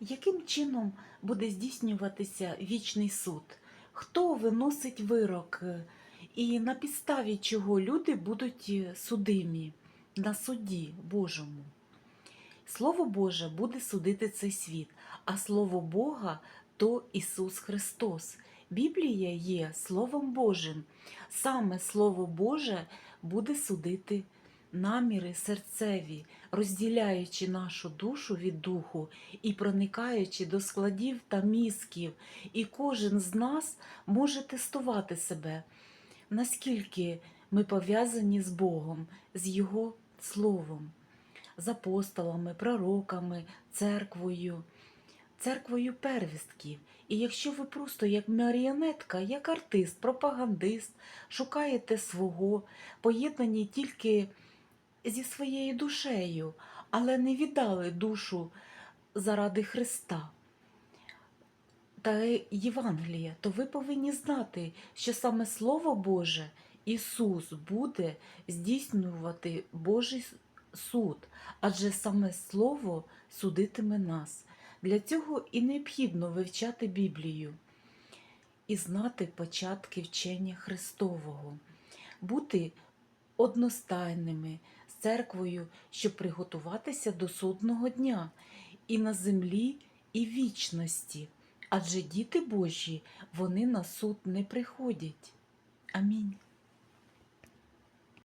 Яким чином буде здійснюватися вічний суд? Хто виносить вирок? І на підставі чого люди будуть е, судимі на суді Божому? Слово Боже буде судити цей світ, а Слово Бога то Ісус Христос. Біблія є Словом Божим. Саме Слово Боже буде судити наміри серцеві, розділяючи нашу душу від духу і проникаючи до складів та мізків. І кожен з нас може тестувати себе, наскільки ми пов'язані з Богом, з Його Словом, з апостолами, пророками, церквою, церквою первістків. І якщо ви просто як маріонетка, як артист, пропагандист, шукаєте свого, поєднані тільки зі своєю душею, але не віддали душу заради Христа. Та Євангелія, то ви повинні знати, що саме Слово Боже Ісус буде здійснювати Божий суд, адже саме Слово судитиме нас. Для цього і необхідно вивчати Біблію і знати початки вчення Христового, бути одностайними церквою, щоб приготуватися до судного дня і на землі, і вічності. Адже діти Божі, вони на суд не приходять. Амінь.